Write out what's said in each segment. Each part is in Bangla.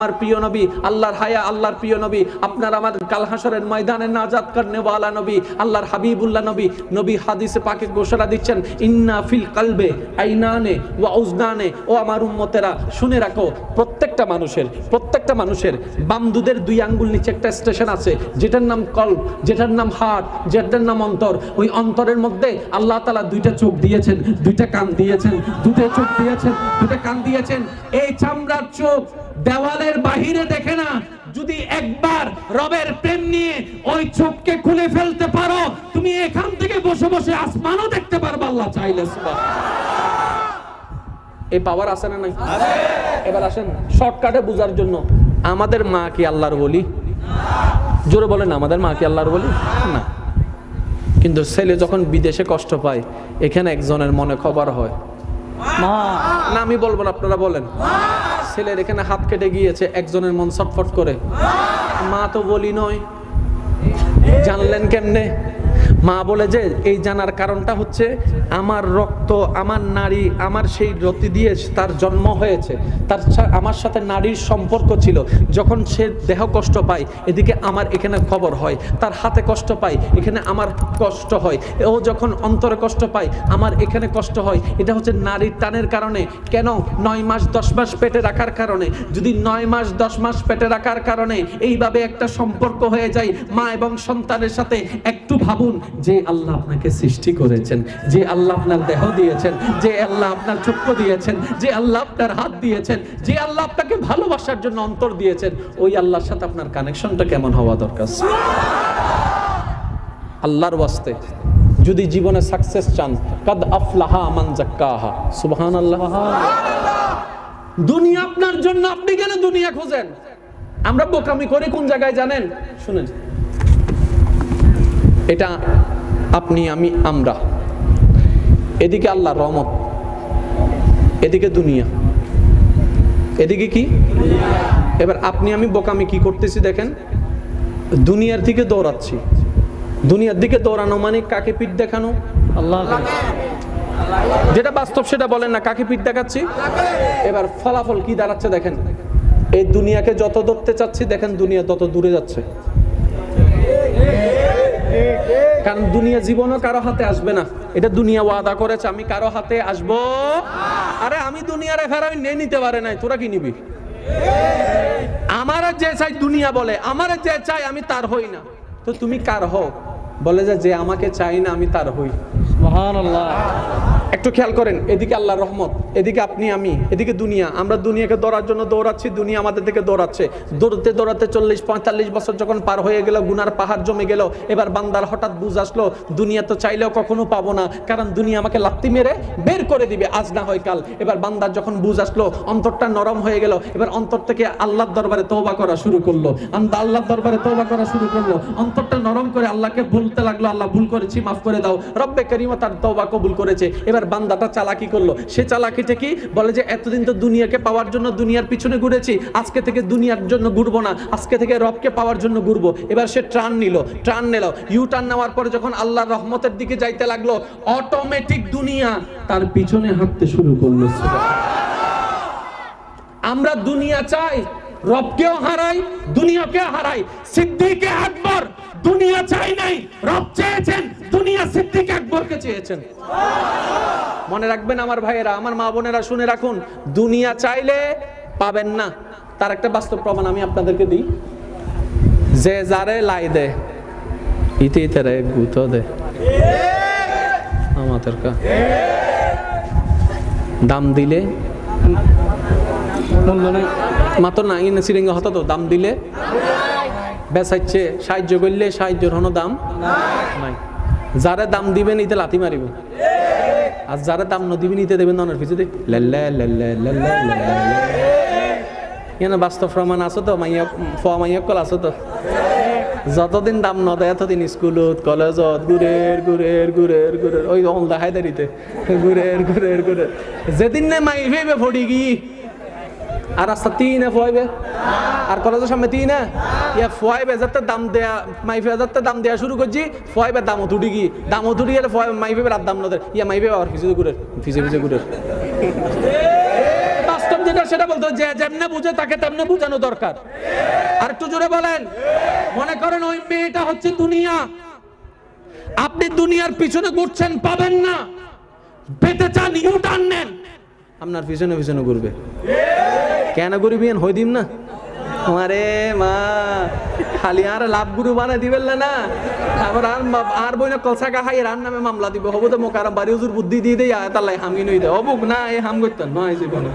আমার প্রিয় নবী, আল্লাহর হায়া, আল্লাহর প্রিয় নবী, আপনার আমার কাল হাসরের ময়দানে নবী, আল্লাহর হাবিবুল্লাহ নবী নবী হাদিসে পাকে ঘোষণা দিচ্ছেন, ইন্না ফিল কালবে আইনানে ও আমার উম্মতেরা, শুনে রাখো, প্রত্যেকটা মানুষের প্রত্যেকটা মানুষের বাম দুই আঙ্গুল নিচে একটা স্টেশন আছে, যেটার নাম কল্প যেটার নাম হার্ট যেটার নাম অন্তর। ওই অন্তরের মধ্যে আল্লাহ তালা দুইটা চোখ দিয়েছেন, দুইটা কান দিয়েছেন দুটো চোখ দিয়েছেন দুটো কান দিয়েছেন। এই চামড়ার চোখ দেওয়ালের বাহিরে দেখে না যদি একবার রবের প্রেম নিয়ে ওই চোখকে খুলে ফেলতে পারো তুমি এখান থেকে বসে বসে আসমানও দেখতে পারবে আল্লাহ চাইলে এই পাওয়ার আছে না নাই? এবার আসেন শর্টকাটে বোঝার জন্য। আমাদের মা কি আল্লাহর বলি? জোরে বলেন আমাদের মা কি আল্লাহর বলি? না। কিন্তু ছেলে যখন বিদেশে কষ্ট পায় এখানে একজনের মনে খবর হয়। মা। না আমি বলব না আপনারা বলেন। ছেলের এখানে হাত কেটে গিয়েছে, একজনের মন ছটফট করে। মা তো বলি নয়, জানলেন কেমনে? মা বলে যে, এই জানার কারণটা হচ্ছে আমার রক্ত, আমার নারী আমার সেই রতি দিয়ে তার জন্ম হয়েছে। তার আমার সাথে নারীর সম্পর্ক ছিল। যখন সে দেহ কষ্ট পায়, এদিকে আমার এখানে খবর হয়। তার হাতে কষ্ট পায়, এখানে আমার কষ্ট হয়। ও যখন অন্তরে কষ্ট পায়, আমার এখানে কষ্ট হয়। এটা হচ্ছে নারীর টানের কারণে। কেন? নয় মাস, দশ মাস পেটে রাখার কারণে। যদি নয় মাস, দশ মাস পেটে রাখার কারণে এইভাবে একটা সম্পর্ক হয়ে যায়, মা এবং সন্তানের সাথে একটু ভাবুন, যে আল্লাহ আপনাকে সৃষ্টি করেছেন, যে আল্লাহ আপনার দেহ দিয়েছেন, যে আল্লাহ আপনার চক্ষু দিয়েছেন, যে আল্লাহ আপনার হাত দিয়েছেন, যে আল্লাহ আপনাকে ভালোবাসার জন্য অন্তর দিয়েছেন, ওই আল্লাহর সাথে আপনার কানেকশনটা কেমন হওয়া দরকার? আল্লাহর ওয়াস্তে, যদি জীবনে সাকসেস চান, কাদ আফলাহা মান জাক্কাহা। সুবহানাল্লাহ। দুনিয়া আপনার জন্য, আপনি কেন দুনিয়া খোঁজেন? আমরা বোকামি করি কোন জায়গায় জানেন? শুনেন। এটা আপনি আমি আমরা। এদিকে আল্লাহ রহমত এদিকে দুনিয়া। এদিকে কি? এবার আপনি আমি বোকামি কি করতেছি দেখেন? দুনিয়ার দিকে দৌড়াচ্ছি। দুনিয়ার দিকে দৌড়ানো মানে কাকে পিঠ দেখানো? আল্লাহ। যেটা বাস্তব সেটা বলেন না কাকে পিঠ দেখাচ্ছি? এবার ফলাফল কি দাঁড়াচ্ছে দেখেন? এই দুনিয়াকে যত ধরতে চাচ্ছি দেখেন দুনিয়া তত দূরে যাচ্ছে। কারণ দুনিয়া জীবনও কারও হাতে আসবে না। এটা দুনিয়া ওয়াদা করেছে, আমি কারও হাতে আসব? আরে আমি দুনিয়ার দুনিয়ারে আমি নিয়ে নিতে পারে নাই, তোরা কি নিবি? আমার যে চাই দুনিয়া বলে, আমার যে চাই আমি তার হই না। তো তুমি কার হও? বলে যে আমাকে চাই না, আমি তার হই। সুবহানাল্লাহ। একটু খেয়াল করেন, এদিকে আল্লাহর রহমত, এদিকে আপনি, আমি, এদিকে দুনিয়া, আমরা দুনিয়াকে দৌড়ার জন্য দৌড়াচ্ছি, দুনিয়া আমাদের দিকে দৌড়াচ্ছে। দৌড়তে দৌড়াতে চল্লিশ, পঁয়তাল্লিশ বছর যখন পার হয়ে গেল, গুনার পাহাড় জমে গেল, এবার বান্দার হঠাৎ বুঝ আসলো, দুনিয়া তো চাইলেও কখনো পাবো না, কারণ দুনিয়া আমাকে লাত্তি মেরে বের করে দিবে, আজ না হয় কাল। এবার বান্দার যখন বুঝ আসলো, অন্তরটা নরম হয়ে গেল, এবার অন্তর থেকে আল্লাহর দরবারে তওবা করা শুরু করল। আন্দা আল্লাহর দরবারে তওবা করা শুরু করল, অন্তরটা নরম করে আল্লাহকে বলতে লাগল, আল্লাহ ভুল করেছি, মাফ করে দাও। রব্বে করিমা তার তওবা কবুল করেছে। এবার বান্দাটা চালাকি করল। সে চালাকিতে কি? বলে যে, এতদিন তো দুনিয়াকে পাওয়ার জন্য দুনিয়ার পিছনে ঘুরেছি। আজকে থেকে দুনিয়ার জন্য ঘুরবো না। আজকে থেকে রবকে পাওয়ার জন্য ঘুরবো। এবার সে ট্রান নিল ট্রান নিল। ইউ টার্ন নেওয়ার পরে যখন আল্লাহর রহমতের দিকে যাইতে লাগল অটোমেটিক দুনিয়া তার পিছনে হাঁটতে শুরু করল। আমরা দুনিয়া চাই রবকেও হারাই দুনিয়াকে হারাই। সিদ্দিকে আকবর, দুনিয়া চাই নাই। রব চেয়েছেন, দুনিয়া সিদ্দিক আকবরকে চেয়েছেন। মনে রাখবেন আমার ভাইয়েরা, আমার মা বোনেরা শুনে রাখুন, দুনিয়া চাইলে পাবেন না। তার একটা বাস্তব প্রমাণ আমি আপনাদেরকে দিই। যে যারে লাই দে, ইতে ইতে রে গুতো দে। আমাদের কা দাম দিলে নেই মাত্র না, ইনে সিরিঙ্গা হতো তো দাম দিলে বেসাইছে সাহায্য করলে সাহায্যর হনো দাম নাই। যারা দাম দিবেন, ইতে লাথি মারিব। আর যারা দাম ন দিবেন, ইতে দেবেন ননের পিছু দেখ লেল্লে লেল্লে লেল্লে লেল্লে এখানে বাস্তব প্রমাণ আছে তো, মাইয়া, ফোয়া মাইয়া কল আছে তো। যতদিন দাম ন দেয়, এতদিন স্কুলত, কলেজত ঘুরের ঘুরের ঘুরের ঘুরের ওই অল দেখাই দাঁড়িতে ঘুরের ঘুরের ঘুরের যেদিন নে মাই ভেবে ফড়ি গি আর রাস্তা তিন ফোয়াইবে আর কলেজের সামনে তিন ইয়া ফোয়াইবে যাতে দাম দেয়া মাইফে যাতে দাম দেয়া শুরু করছি ফোয়াইবে দাম তুটি কি দাম তুটি গেলে ফোয়াই মাইফে রাত দাম নদের ইয়া মাইফে আবার ফিজে ঘুরে ফিজে ফিজে ঘুরে বাস্তব যেটা সেটা বলতো যে যেমনে বুঝে তাকে তেমনে বুঝানো দরকার আর একটু জোরে বলেন মনে করেন ওই মেয়েটা হচ্ছে দুনিয়া আপনি দুনিয়ার পিছনে ঘুরছেন পাবেন না পেতে চান ইউ টান নেন আপনার পিছনে পিছনে ঘুরবে কেন ঘুরবেন হই দিম না। আরে মা, খালি আর লাভ গুরু বানাই দিবেন না আবার আর আর বই না কলসা কা হাই রান নামে মামলা দিব। হব তো মোকারাম বাড়ি হুজুর বুদ্ধি দিয়ে দেই, আয় তাল্লাই হামি নই দে। হবুক না এই হাম করতেন নয় জীবনে।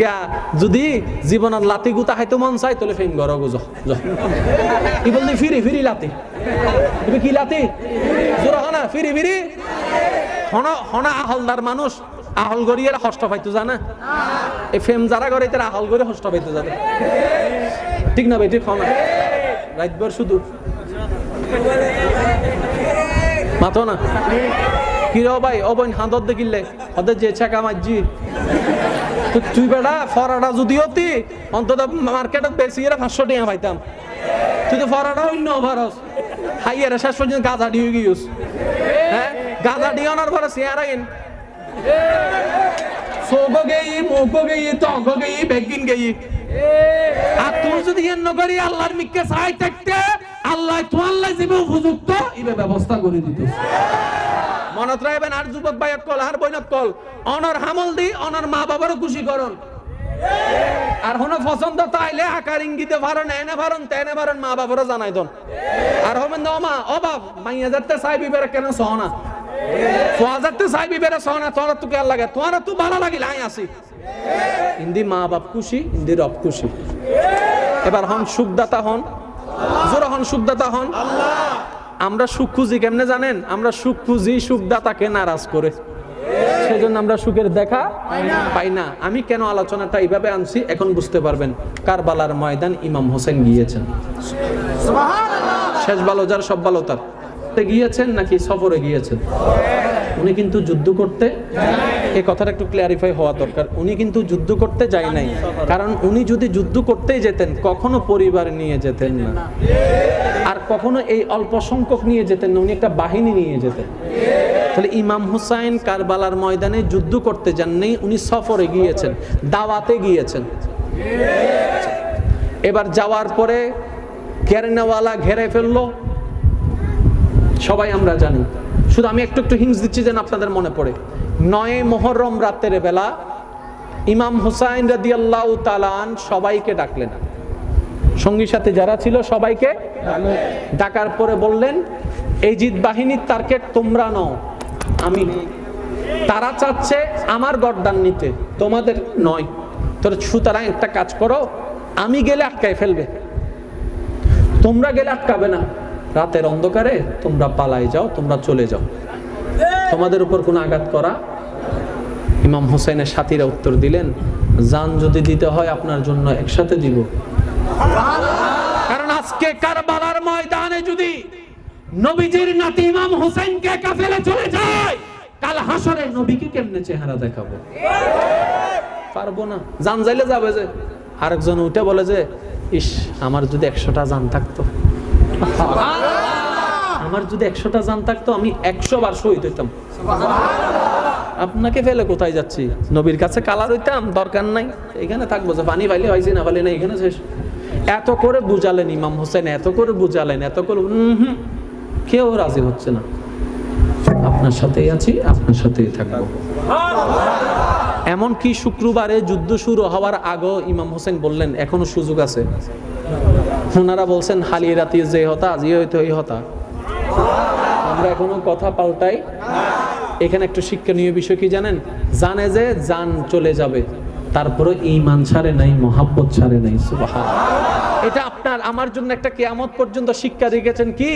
গা, যদি জীবনত লাতি গুতা খাইতো মন চাই তাহলে ফেম ঘর গুজ ই বলতে ফিরি ফিরি লাতি তুমি কি লাতি জোর হনা ফিরি ফিরি। হন, হনা আহলদার মানুষ। আহল গড়িয়ে হষ্ট পাইতো, জানা? এই ফেম যারা করে তারা আহল গড়ে হষ্ট পাইতো জানে ঠিক না ভাই, ঠিক হনা রাতভর শুধু। মাতো না? কি রে ভাই অবৈন হাঁদর দেখিলে ওদের যে ছাকা মারজি তো তুই বেড়া ফরাটা যদি হতি অন্তত মার্কেটত বেশি এরা পাঁচশো টাকা পাইতাম। তুই তো ফরাটা অন্য ভারস হাই, এরা শেষ পর্যন্ত গাঁজা দিয়ে গিয়েছ। হ্যাঁ? গাঁজা দিয়ে আনার পরে সোগো গেই মোগো গেই তগো গেই বেগিন গেই আর তুই যদি এর নগরী আল্লাহর মিককে চাই থাকতে, আল্লাহ তো আল্লাহ যাবে উপযুক্ত ইবে ব্যবস্থা করে দিত। মনত রাখবেন, আর যুবক ভাইয়ত কল, আর বইনত কল। অনর হামল দি, অনর মা বাবারও খুশি করন। আর হন পছন্দ তাইলে আকার ইঙ্গিতে পারেন এনে পারেন তেনে পারেন মা বাবারও জানাই দন। আর হবেন ন মা অবাব মাইয়া যাতে চাই বিবেরে কেন সহনা? তোয়া যাতে চাই বিবেরে সহনা তোরা তো কেন লাগে তোরা তো ভালো লাগিল আই আসি। হিন্দি মা বাপ খুশি হিন্দি রব খুশি। এবার হন সুখদাতা হন। জোরা হন সুখদাতা হন। আমরা সুখ খুঁজি কেমনে জানেন? আমরা সুখ খুঁজি সুখদাতাকে নারাজ করে। সেজন্য আমরা সুখের দেখা পাই না। আমি কেন আলোচনাটা এইভাবে আনছি? এখন বুঝতে পারবেন। কারবালার ময়দান ইমাম হোসেন গিয়েছেন। শেষ ভালো যার সব ভালো তার। তে গিয়েছেন নাকি সফরে গিয়েছেন? উনি কিন্তু যুদ্ধ করতে এই কথাটা একটু ক্লিয়ারিফাই হওয়া দরকার। উনি কিন্তু যুদ্ধ করতে যায় নাই। কারণ উনি যদি যুদ্ধ করতেই যেতেন, কখনো পরিবার নিয়ে যেতেন না। আর কখনো এই অল্প সংখ্যক নিয়ে যেতেন না, উনি একটা বাহিনী নিয়ে যেতেন। তাহলে ইমাম হুসাইন কারবালার ময়দানে যুদ্ধ করতে যাননি উনি সফরে গিয়েছেন, দাওয়াতে গিয়েছেন। এবার যাওয়ার পরে কেরেনাওয়ালা ঘেরে ফেলল সবাই আমরা জানি। শুধু আমি একটু একটু হিংস দিচ্ছি যেন আপনাদের মনে পড়ে। নয় মোহরম রাতের বেলা ইমাম হুসাইন রাদি আল্লাহ তালান সবাইকে ডাকলেন। সঙ্গীর সাথে যারা ছিল সবাইকে ডাকার পরে বললেন, এই জিত বাহিনীর টার্গেট তোমরা নও। আমি, তারা চাচ্ছে আমার গড্ডান নিতে, তোমাদের নয়। তোর সুতরাং একটা কাজ করো, আমি গেলে আটকায় ফেলবে। তোমরা গেলে আটকাবে না। রাতের অন্ধকারে তোমরা পালাই যাও, তোমরা চলে যাও। তোমাদের উপর কোনো আঘাত করা? ইমাম হোসেনের সাথীরা উত্তর দিলেন জান যদি দিতে হয়, আপনার জন্য একসাথে দিব। কারণ আজকে কারবালার ময়দানে যদি নবীজির নাতি ইমাম হোসেনকে কাফেলে চলে যায়, কাল হাসরে নবীকে কেমনে চেহারা দেখাবো? পারব না। জান যাইলে যাবে যে। আরেকজন উঠে বলে যে, ইস, আমার যদি একশোটা জান থাকতো। আমার যদি একশোটা জান থাকতো আমি একশো বার শহীদ হইতাম। আপনাকে ফেলে কোথায় যাচ্ছি? নবীর কাছে কালার হইতাম দরকার নাই। এখানে থাকব যে পানি পাইলে হয়েছে না পাইলে না এখানে শেষ। এত করে বুঝালেন ইমাম হোসেন এত করে বুঝালেন এত করে হুম, কেউ রাজি হচ্ছে না। আপনার সাথেই আছি আপনার সাথেই থাকব। এমনকি শুক্রবারে যুদ্ধ শুরু হওয়ার আগেও ইমাম হোসেন বললেন এখনও সুযোগ আছে। ওনারা বলছেন, হালি রাতি যে হতা আজই হয়তো এই হতা। আমরা এখনও কথা পাল্টাই। এখানে একটু শিক্ষণীয় বিষয় কি জানেন? জানে যে যান চলে যাবে তারপরে ইমান ছাড়ে নাই, মহাব্বত ছাড়ে নাই সুবহান এটা আপনার, আমার জন্য একটা কিয়ামত পর্যন্ত শিক্ষা রেখেছেন কি?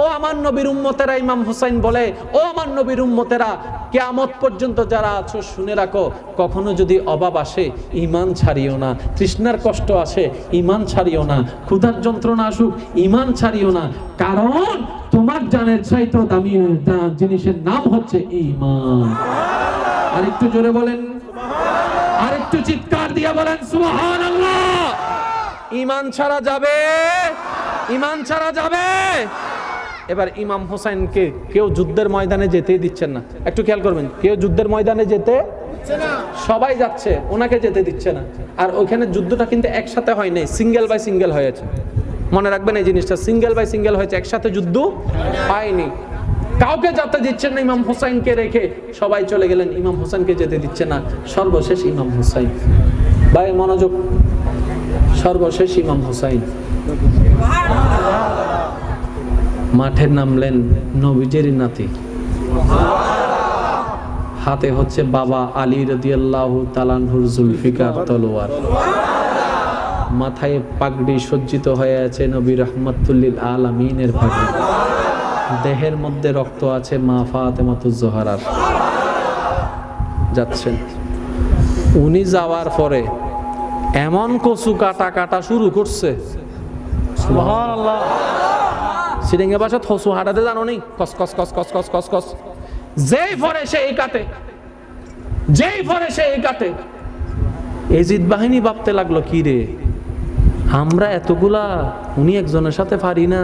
ও আমার নবীর উম্মতেরা, ইমাম হুসাইন বলে, ও আমার নবীর উম্মতেরা, কিয়ামত পর্যন্ত যারা আছো, শুনে রাখো, কখনো যদি অভাব আসে ইমান ছাড়িও না। তৃষ্ণার কষ্ট আসে ইমান ছাড়িও না। ক্ষুধার যন্ত্রণা আসুক ইমান ছাড়িও না। কারণ তোমার জানের চাইতো দামি জিনিসের নাম হচ্ছে ইমান আর একটু জোরে বলেন। আর একটু চিৎকার দিয়ে বলেন, সুবহানাল্লাহ। ইমান ছাড়া যাবে? ইমান ছাড়া যাবে? এবার ইমাম হোসেনকে কেউ যুদ্ধের ময়দানে যেতেই দিচ্ছেন না। একটু খেয়াল করবেন, কেউ যুদ্ধের ময়দানে যেতে সবাই যাচ্ছে, ওনাকে যেতে দিচ্ছে না। আর ওখানে যুদ্ধটা কিন্তু একসাথে হয় নাই, সিঙ্গেল বাই সিঙ্গেল হয়েছে। মনে রাখবেন এই জিনিসটা, সিঙ্গেল বাই সিঙ্গেল হয়েছে, একসাথে যুদ্ধ হয়নি। কাউকে যেতে দিচ্ছেন না ইমাম হোসাইনকে রেখে সবাই চলে গেলেন, ইমাম হোসেনকে যেতে দিচ্ছে না। সর্বশেষ ইমাম হোসাইন। ভাই, মনোযোগ সর্বশেষ ইমাম হুসাইন। মাঠে নামলেন নবীজের নাতি। হাতে হচ্ছে বাবা আলী রদিয়াল্লাহু তালানহুর জুলফিকার তলোয়ার। মাথায় পাগড়ি সজ্জিত হয়ে আছে নবী রহমতুল্লিল আলামিনের পাগড়ি। দেহের মধ্যে রক্ত আছে মা ফাতেমাতুজ জোহরার যাচ্ছেন। উনি যাওয়ার পরে এমন কচু কাটা কাটা শুরু করছে। আল্লাহ বাসা থসু হাঁটাতে জানো নি? কস কস কস কস কস কস কস। যেই ফরে সে এই কাটে, যেই ফরে সে এই কাটে। এজিদ বাহিনী ভাবতে লাগল, কি রে? আমরা এতগুলা, উনি একজনের সাথে পারি না।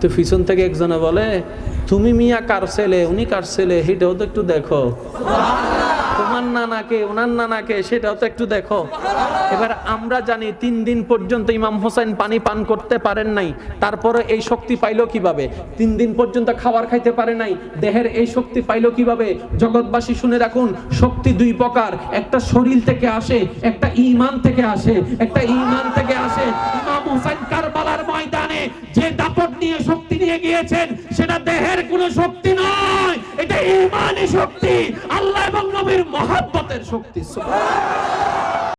তো পিছন থেকে একজনে বলে, তুমি মিয়া কার ছেলে? উনি কার ছেলে? সেটাও তো একটু দেখো। তোমার নানাকে, ওনার নানাকে, সেটাও তো একটু দেখো। এবার আমরা জানি তিন দিন পর্যন্ত ইমাম হোসেন পানি পান করতে পারেন নাই, তারপরে এই শক্তি পাইলো কীভাবে? তিন দিন পর্যন্ত খাবার খাইতে পারে নাই, দেহের এই শক্তি পাইলো কীভাবে? জগৎবাসী শুনে রাখুন, শক্তি দুই প্রকার, একটা শরীর থেকে আসে, একটা ইমান থেকে আসে, একটা ইমান থেকে আসে। ইমাম হোসেন কারবালার ময়দানে যে দাপট নিয়ে শক্তি নিয়ে গিয়েছেন, সেটা দেহের কোন শক্তি নয়, এটা ইমানি শক্তি, আল্লাহ এবং নবীর মহাব্বতের শক্তি।